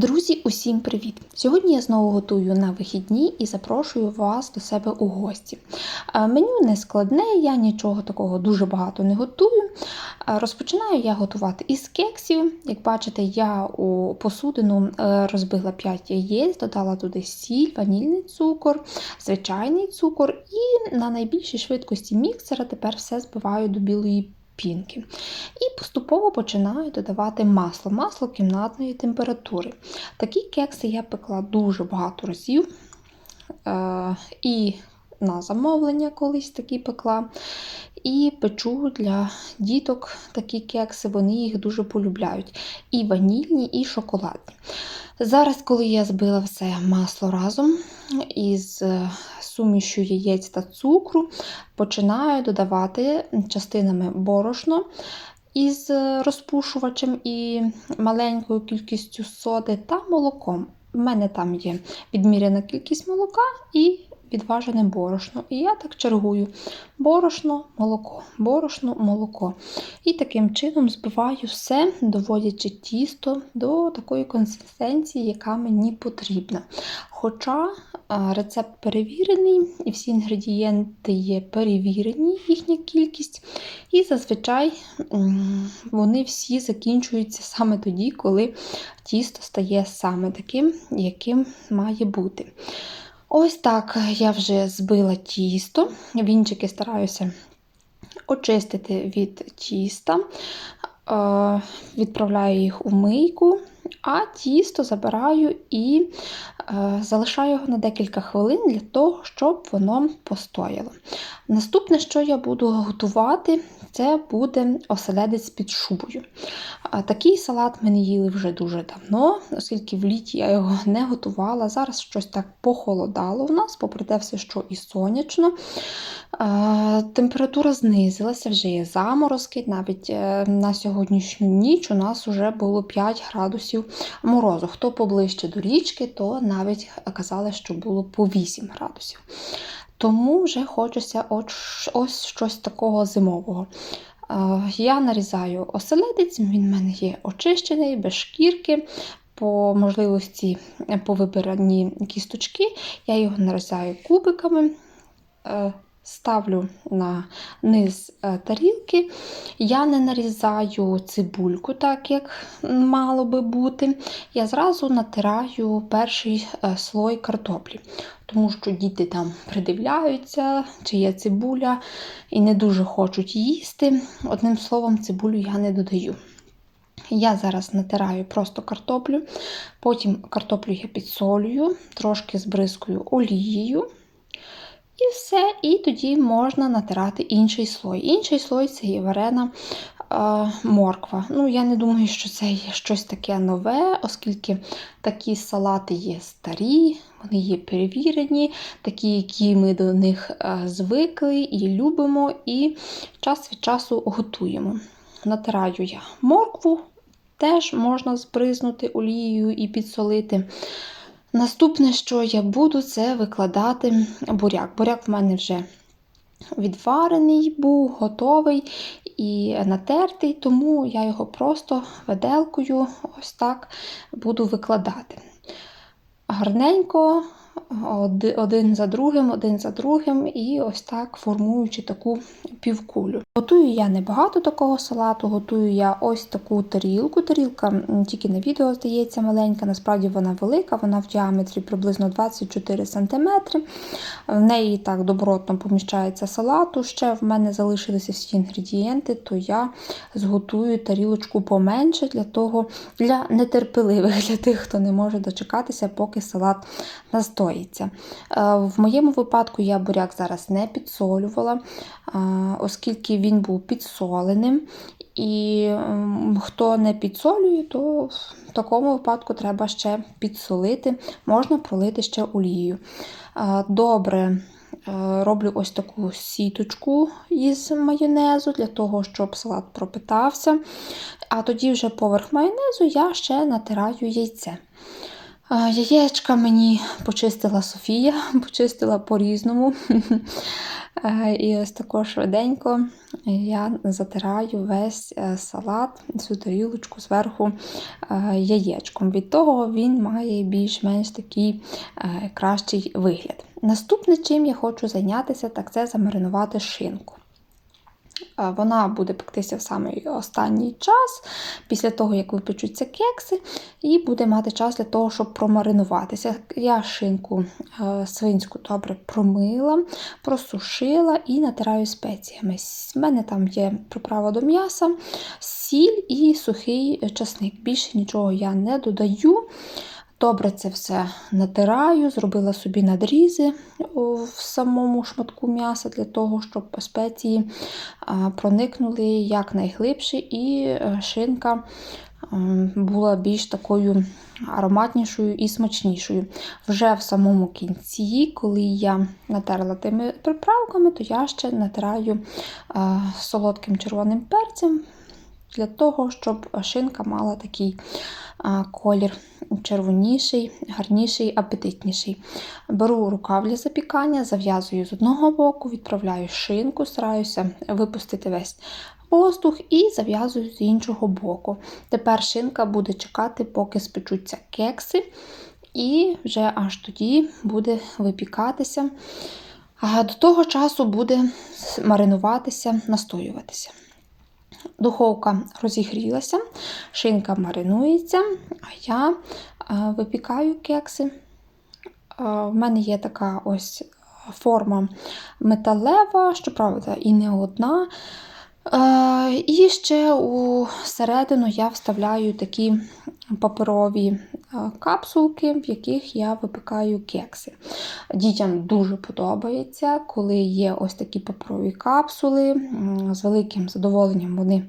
Друзі, усім привіт! Сьогодні я знову готую на вихідні і запрошую вас до себе у гості. Е, Меню не складне, я нічого такого дуже багато не готую. Е, Розпочинаю я готувати із кексів. Як бачите, я у посудину е, розбила 5 яєць, додала туди сіль, ванільний цукор, звичайний цукор і на найбільшій швидкості міксера тепер все збиваю до білої пінки. І поступово починаю додавати масло, масло кімнатної температури. Такі кекси я пекла дуже багато разів. Е, і на замовлення колись такі пекла. І печу для діток такі кекси, вони їх дуже полюбляють. І ванільні, і шоколадні. Зараз, коли я збила все масло разом із е, сумішю яєць та цукру, починаю додавати частинами борошно із е, розпушувачем і маленькою кількістю соди та молоком. У мене там є відміряна кількість молока і відважене борошно. І я так чергую борошно, молоко, борошно, молоко. І таким чином збиваю все, доводячи тісто до такої консистенції, яка мені потрібна. Хоча рецепт перевірений, і всі інгредієнти є перевірені, їхня кількість. І зазвичай вони всі закінчуються саме тоді, коли тісто стає саме таким, яким має бути. Ось так я вже збила тісто. Вінчики стараюся очистити від тіста, відправляю їх у мийку, а тісто забираю і залишаю його на декілька хвилин для того, щоб воно постояло. Наступне, що я буду готувати, це буде оселедець під шубою. Такий салат ми не їли вже дуже давно, оскільки в літі я його не готувала. Зараз щось так похолодало у нас, попри те, все, що і сонячно. Температура знизилася, вже є заморозки. Навіть е, на сьогоднішню ніч у нас вже було 5 градусів морозу. Хто поближче до річки, то навіть казали, що було по 8 градусів. Тому вже хочеться ось щось такого зимового. Я нарізаю оселедець, він в мене є очищений, без шкірки. По можливості по вибиранні кісточки, я його нарізаю кубиками. Ставлю на низ е, тарілки. Я не нарізаю цибульку, так як мало би бути. Я зразу натираю перший е, слой картоплі, тому що діти там придивляються, чи є цибуля, і не дуже хочуть їсти. Одним словом, цибулю я не додаю. Я зараз натираю просто картоплю, потім картоплю я підсолюю, трошки збризкую олією. І все, і тоді можна натирати інший слой. Інший слой це є варена е, морква. Ну, Я не думаю, що це є щось таке нове, оскільки такі салати є старі, вони є перевірені, такі, які ми до них звикли і любимо, і час від часу готуємо. Натираю я моркву, теж можна збризнути олією і підсолити. Наступне, що я буду, це викладати буряк. Буряк в мене вже відварений, був, готовий і натертий, тому я його просто виделкою ось так буду викладати. Гарненько, один за другим, один за другим, і ось так формуючи таку півкулю. Готую я небагато такого салату, готую я ось таку тарілку. Тарілка тільки на відео здається маленька, насправді вона велика, вона в діаметрі приблизно 24 см. В неї так добротно поміщається салату. Ще в мене залишилися всі інгредієнти, то я зготую тарілочку поменше для того, для нетерпеливих, для тих, хто не може дочекатися, поки салат настоїться. В моєму випадку я буряк зараз не підсолювала, оскільки він був підсоленим. І хто не підсолює, то в такому випадку треба ще підсолити, можна пролити ще олією. Добре. Роблю ось таку сіточку із майонезу, для того, щоб салат пропитався. А тоді вже поверх майонезу я ще натираю яйце. Яєчка мені почистила Софія, почистила по-різному. Е, І ось також швиденько я затираю весь е, салат, цю тарілочку зверху е, яєчком. Від того він має більш-менш такий кращий вигляд. Наступне, чим я хочу зайнятися, так це замаринувати шинку. Вона буде пектися в самий останній час, після того, як випечуться кекси, і буде мати час для того, щоб промаринуватися. Я шинку е, свинську добре промила, просушила і натираю спеціями. У мене там є приправа до м'яса, сіль і сухий часник. Більше нічого я не додаю. Добре це все натираю, зробила собі надрізи в самому шматку м'яса для того, щоб спеції проникнули якнайглибше, і е, шинка ем, була більш такою ароматнішою і смачнішою. Вже в самому кінці, коли я натерла тими приправками, то я ще натираю е, солодким червоним перцем для того, щоб шинка мала такий колір червоніший, гарніший, апетитніший. Беру рукав для запікання, зав'язую з одного боку, відправляю шинку, стараюся випустити весь воздух і зав'язую з іншого боку. Тепер шинка буде чекати, поки спечуться кекси, і вже аж тоді буде випікатися. До того часу буде маринуватися, настоюватися. Духовка розігрілася, шинка маринується, а я е, випікаю кекси. Е, В мене є така ось форма металева, щоправда, і не одна. Е, І ще у середину я вставляю такі паперові капсулки, в яких я випікаю кекси. Дітям дуже подобається, коли є ось такі паперові капсули. З великим задоволенням вони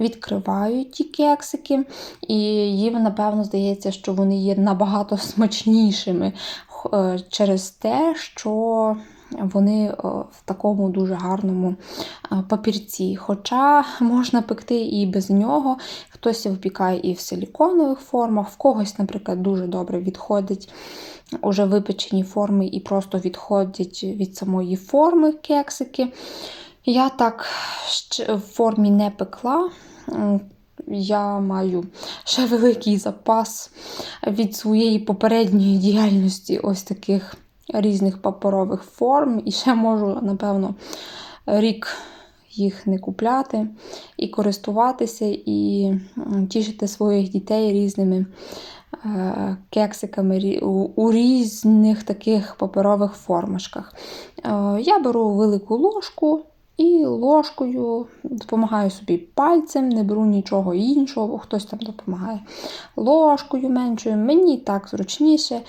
відкривають ті кексики, і їм, напевно, здається, що вони є набагато смачнішими е, через те, що вони в такому дуже гарному папірці. Хоча можна пекти і без нього. Хтось випікає і в силіконових формах, в когось, наприклад, дуже добре відходить уже випечені форми і просто відходять від самої форми кексики. Я так в формі не пекла. Я маю ще великий запас від своєї попередньої діяльності ось таких різних паперових форм. І ще можу, напевно, рік їх не купляти і користуватися, і тішити своїх дітей різними е, кексиками у, різних таких паперових формочках. Е, Я беру велику ложку. І ложкою допомагаю собі пальцем, не беру нічого іншого, хтось там допомагає ложкою меншою. Мені так зручніше.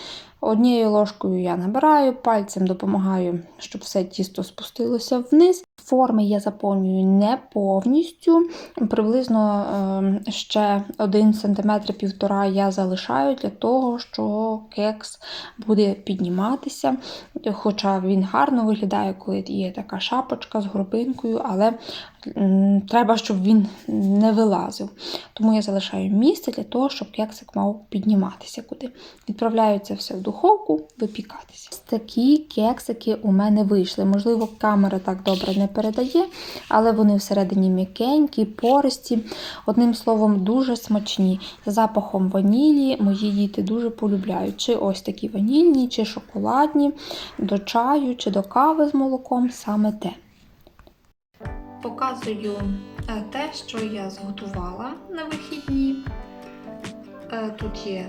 Однією ложкою я набираю, пальцем допомагаю, щоб все тісто спустилося вниз. Форми я заповнюю не повністю, приблизно е, ще 1 см півтора я залишаю для того, що кекс буде підніматися. Хоча він гарно виглядає, коли є така шапочка з горбинкою, але треба, щоб він не вилазив. Тому я залишаю місце для того, щоб кексик мав підніматися куди. Відправляю це все в духовку випікатися. Ось Такі кексики у мене вийшли. Можливо, камера так добре не передає, але вони всередині м'якенькі, пористі. Одним словом, дуже смачні. З запахом ванілі мої діти дуже полюбляють. Чи ось такі ванільні, чи шоколадні, до чаю, чи до кави з молоком саме те. Показую е, те, що я зготувала на вихідні. Е, Тут є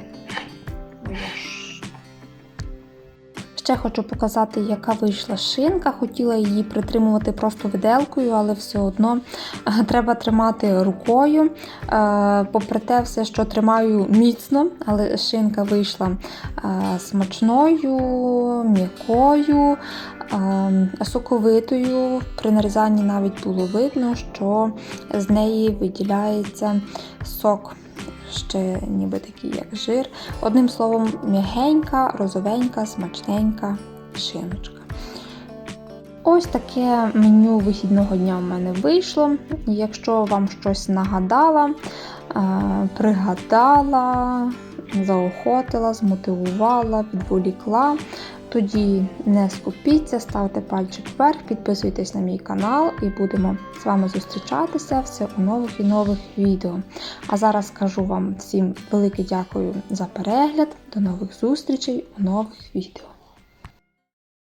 Ще хочу показати, яка вийшла шинка. Хотіла її притримувати просто виделкою, але все одно е, треба тримати рукою. Е, Попри те, все, що тримаю міцно, але шинка вийшла е, смачною, м'якою, соковитою. При нарізанні навіть було видно, що з неї виділяється сок. Ще ніби такий, як жир. Одним словом, м'ягенька, розовенька, смачненька шиночка. Ось таке меню вихідного дня в мене вийшло. Якщо вам щось нагадала, е, пригадала, заохотила, змотивувала, відволікла. Тоді не скупіться, ставте пальчик вверх, підписуйтесь на мій канал і будемо з вами зустрічатися все у нових і нових відео. А зараз кажу вам всім велике дякую за перегляд. До нових зустрічей у нових відео.